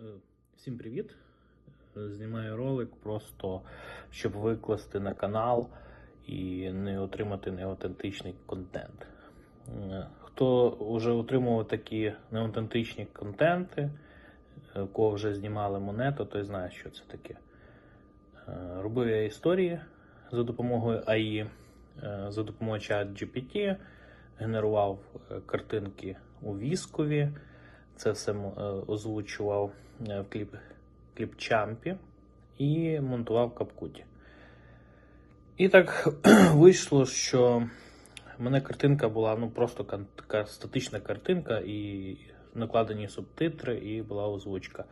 Е, Всім привіт! Е, Знімаю ролик просто щоб викласти на канал і не отримати неаутентичний контент. Е, Хто вже отримував такі неаутентичні контенти, кого вже знімали монету, той знає, що це таке. Робив я історії за допомогою АІ, за допомогою чат GPT, генерував картинки у віскові. Це все е, озвучував е, в кліп, кліпчампі і монтував в капкуті. І так вийшло, що в мене картинка була ну, просто така статична картинка, і накладені субтитри, і була озвучка.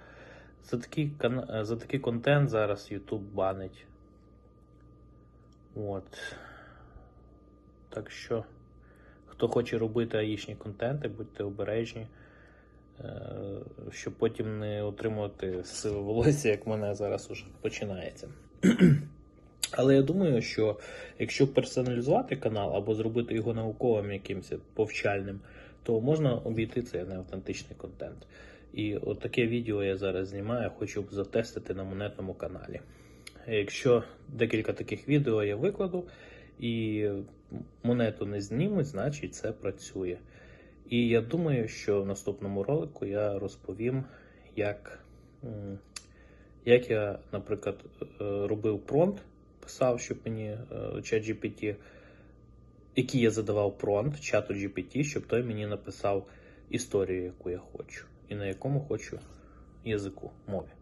За такий, е, за такий контент зараз YouTube банить. От. Так що, хто хоче робити аїчні контенти, будьте обережні, щоб потім не отримувати сиве волосся, як в мене зараз уже починається. Але я думаю, що якщо персоналізувати канал або зробити його науковим якимось повчальним, то можна обійти цей неавтентичний контент. І от таке відео я зараз знімаю, хочу б затестити на монетному каналі. Якщо декілька таких відео я викладу і монету не знімуть, значить це працює. І я думаю, що в наступному ролику я розповім, як, як я, наприклад, е, робив пронт, писав, щоб мені е, чат GPT, який я задавав пронт чату GPT, щоб той мені написав історію, яку я хочу, і на якому хочу язику, мові.